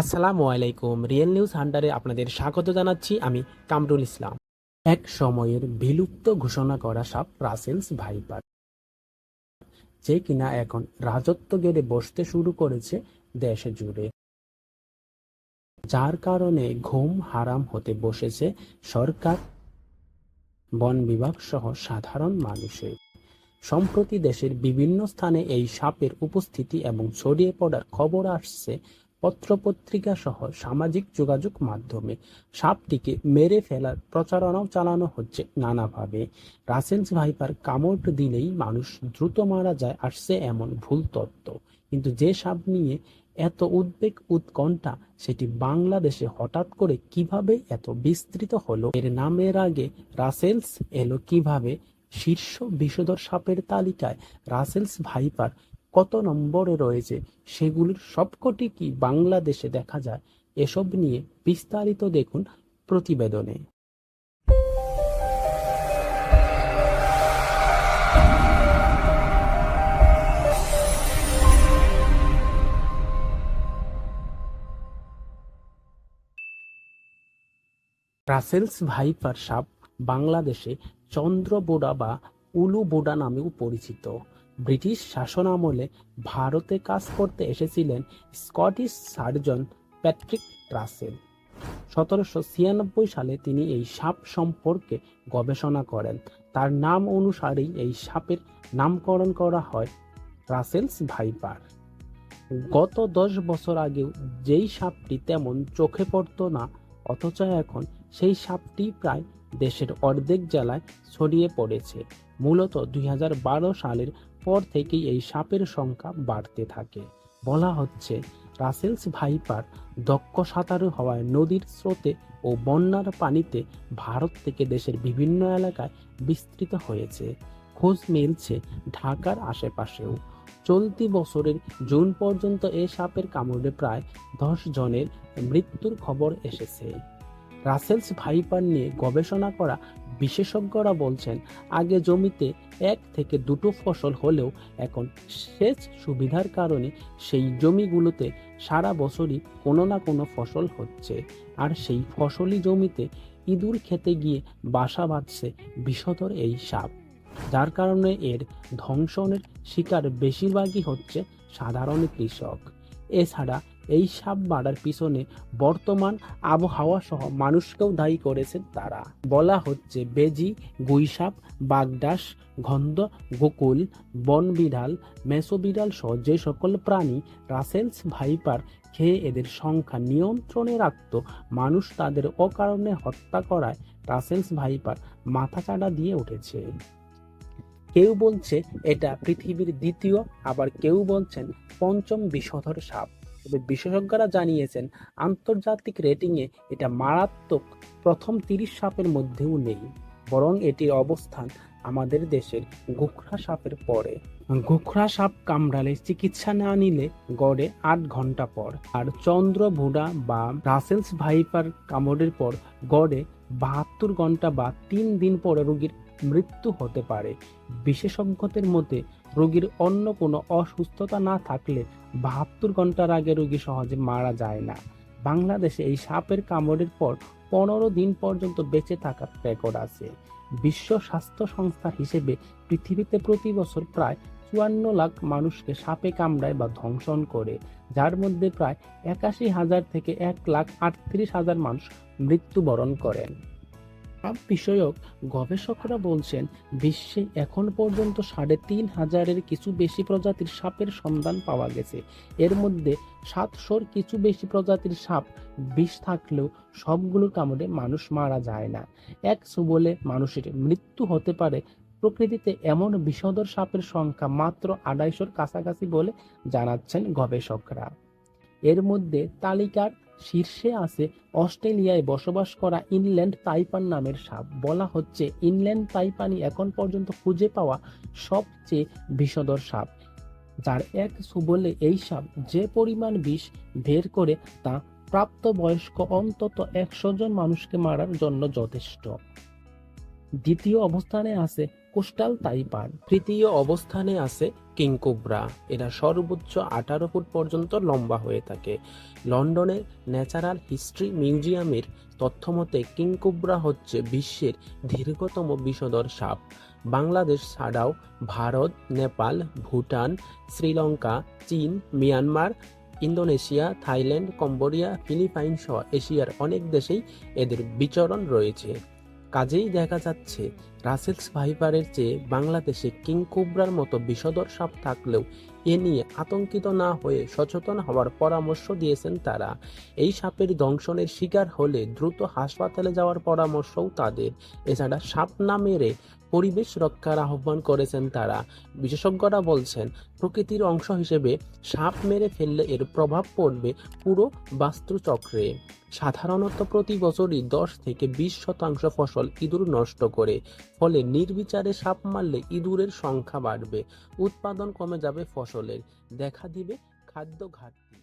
আসসালামু আলাইকুম। Real news হান্টারে আপনাদের স্বাগত জানাচ্ছি আমি কামরুল ইসলাম। এক সময়ের বিলুপ্ত ঘোষণা করা সাপ রাসেলস ভাইপার। যে কিনা এখন রাজত্ব গেড়ে বসতে শুরু করেছে দেশে জুড়ে। যার কারণে ঘুম হারাম হতে বসেছে সরকার, বন বিভাগ সহ সাধারণ মানুষের। সম্প্রতি দেশের বিভিন্ন স্থানে এই সাপের উপস্থিতি এবং ছড়িয়ে পড়ার খবর আসছে পত্রপত্রিকা সহ সামাজিক যোগাযোগ মাধ্যমে সাপটিকে মেরে ফেলার প্রচারণাও চালানো হচ্ছে নানাভাবে। রাসেলস ভাইপার কামড় দিলেই মানুষ দ্রুত মারা যায় আসছে এমন ভুল তত্ত্ব। কিন্তু যে সাপ নিয়ে এত উদ্বেগ উৎকণ্ঠা, সেটি বাংলাদেশে হঠাৎ করে কীভাবে এত বিস্তৃত হলো? এর নামের আগে রাসেলস এলো কীভাবে? শীর্ষ বিষধর সাপের তালিকায় রাসেলস ভাইপার কত নম্বরে রয়েছে? সেগুলির সবকটি কি বাংলাদেশে দেখা যায়? এসব নিয়ে বিস্তারিত দেখুন প্রতিবেদনে। রাসেলস ভাইপার সাপ বাংলাদেশে চন্দ্রবোড়া বা উলু বোডা নামেও পরিচিত। ব্রিটিশ শাসনামলে ভারতে কাজ করতে এসেছিলেন স্কটিশ সার্জন প্যাট্রিক রাসেল। সতেরোশো ছিয়ানব্বই সালে তিনি এই সাপ সম্পর্কে গবেষণা করেন। তার নাম অনুসারেই এই সাপের নামকরণ করা হয় রাসেলস ভাইপার। গত দশ বছর আগেও যেই সাপটি তেমন চোখে পড়তো না, অথচ এখন সেই সাপটি প্রায় দেশের অর্ধেক জেলায় ছড়িয়ে পড়েছে। মূলত দুই হাজার বারো সালের পর থেকেই এই সাপের সংখ্যা বাড়তে থাকে। বলা হচ্ছে, রাসেলস ভাইপার দক্ষ সাঁতারু হওয়ায় নদীর স্রোতে ও বন্যার পানিতে ভারত থেকে দেশের বিভিন্ন এলাকায় বিস্তৃত হয়েছে। খোঁজ মিলছে ঢাকার আশেপাশেও। চলতি বছরের জুন পর্যন্ত এ সাপের কামড়ে প্রায় দশ জনের মৃত্যুর খবর এসেছে। রাসেলস ভাইপার নিয়ে গবেষণা করা বিশেষজ্ঞরা বলছেন, আগে জমিতে এক থেকে দুটো ফসল হলেও এখন সেচ সুবিধার কারণে সেই জমিগুলোতে সারা বছরই কোনো না কোনো ফসল হচ্ছে। আর সেই ফসলি জমিতে ইঁদুর খেতে গিয়ে বাসা বাঁধছে বিষধর এই সাপ। যার কারণে এর ধ্বংসনের শিকার বেশিরভাগই হচ্ছে সাধারণ কৃষক। এছাড়া এই সাপ বাড়ার পিছনে বর্তমান আবহাওয়া সহ মানুষকেও দায়ী করেছেন তারা। বলা হচ্ছে, বেজি গুইসাপ বাগডাস, গন্ধ, গোকুল, বনবিড়াল, মেসোবিড়াল সহ যে সকল প্রাণী রাসেলস ভাইপার খেয়ে এদের সংখ্যা নিয়ন্ত্রণে রাখত, মানুষ তাদের অকারণে হত্যা করায় রাসেলস ভাইপার মাথাচাড়া দিয়ে উঠেছে। কেউ বলছে, এটা পৃথিবীর দ্বিতীয়, আবার কেউ বলছেন, পঞ্চম বিষধর সাপ। তবে বিশেষজ্ঞরা জানিয়েছেন, আন্তর্জাতিক রেটিংয়ে এটা মারাত্মক, প্রথম তিরিশ সাপের মধ্যেও নেই। বরং এটির অবস্থান আমাদের দেশের গোখরা সাপের পরে। গোখরা সাপ কামড়ালে চিকিৎসা না নিলে গড়ে আট ঘণ্টা পর। আর চন্দ্রভুডা বা রাসেলস ভাইপার কামড়ের পর গড়ে বাহাত্তর ঘণ্টা বা তিন দিন পরে রোগীর মৃত্যু হতে পারে। বিশেষজ্ঞদের মতে, রোগীর অন্য কোনো অসুস্থতা না থাকলে বাহাত্তর ঘণ্টার আগে রোগী সহজে মারা যায় না। বাংলাদেশে এই সাপের কামড়ের পর পনেরো দিন পর্যন্ত বেঁচে থাকার রেকর্ড আছে। বিশ্ব স্বাস্থ্য সংস্থা হিসেবে পৃথিবীতে প্রতি বছর প্রায় চুয়ান্ন লাখ মানুষকে সাপে কামড়ায় বা ধ্বংসন করে। যার মধ্যে প্রায় একাশি হাজার থেকে এক লাখ আটত্রিশ হাজার মানুষ মৃত্যুবরণ করেন। সাপ বিষয়ক গবেষকরা বলছেন, বিশ্বে এখন পর্যন্ত সাড়ে তিন হাজারের কিছু বেশি প্রজাতির সাপের সন্ধান পাওয়া গেছে। এর মধ্যে সাতশোর কিছু বেশি প্রজাতির সাপ বিষ থাকলেও সবগুলো কামড়ে মানুষ মারা যায় না। এক সুবলে মানুষের মৃত্যু হতে পারে প্রকৃতিতে এমন বিষধর সাপের সংখ্যা মাত্র আড়াইশোর কাছাকাছি বলে জানাচ্ছেন গবেষকরা। এর মধ্যে তালিকার শীর্ষে আছে অস্ট্রেলিয়ায় বসবাস করা ইনল্যান্ড তাইপান নামের সাপ। বলা হচ্ছে ইনল্যান্ড তাইপানি এখন পর্যন্ত খুঁজে পাওয়া সবচেয়ে বিষধর সাপ, যার এক সুবলে এই সাপ যে পরিমাণ বিষ বের করে তা প্রাপ্তবয়স্ক অন্তত একশো জন মানুষকে মারার জন্য যথেষ্ট। দ্বিতীয় অবস্থানে আছে কোস্টাল তাইপার তৃতীয় অবস্থানে আছে কিংকোবরা এরা সর্বোচ্চ আঠারো ফুট পর্যন্ত লম্বা হয়ে থাকে। লন্ডনের ন্যাচারাল হিস্ট্রি মিউজিয়ামের তথ্যমতে কিংকোবরা হচ্ছে বিশ্বের দীর্ঘতম বিষধর সাপ। বাংলাদেশ ছাড়াও ভারত, নেপাল, ভুটান, শ্রীলঙ্কা, চীন, Myanmar, Indonesia, Thailand, Cambodia, Philippine সহ এশিয়ার অনেক দেশেই এদের বিচরণ রয়েছে। কাজেই দেখা যাচ্ছে, রাসেলস ভাইপারের চেয়ে বাংলাদেশে কিং কুবরার মতো বিষদর সাপ থাকলেও এ নিয়ে আতঙ্কিত না হয়ে সচেতন হওয়ার পরামর্শ দিয়েছেন তারা। এই সাপের দংশনের শিকার হলে দ্রুত হাসপাতালে যাওয়ার পরামর্শও তাদের। এছাড়া সাপ না মেরে পরিবেশ রক্ষার আহ্বান করেছেন তারা। বিশেষজ্ঞরা বলছেন, প্রকৃতির অংশ হিসেবে সাপ মেরে ফেললে এর প্রভাব পড়বে পুরো বাস্তুচক্রে। সাধারণত প্রতি বছরই দশ থেকে বিশ শতাংশ ফসল ইঁদুর নষ্ট করে, ফলে নির্বিচারে সাপ মারলে ইঁদুরের সংখ্যা বাড়বে, উৎপাদন কমে যাবে ফসলের। দেখা দিবে খাদ্য ঘাটতি।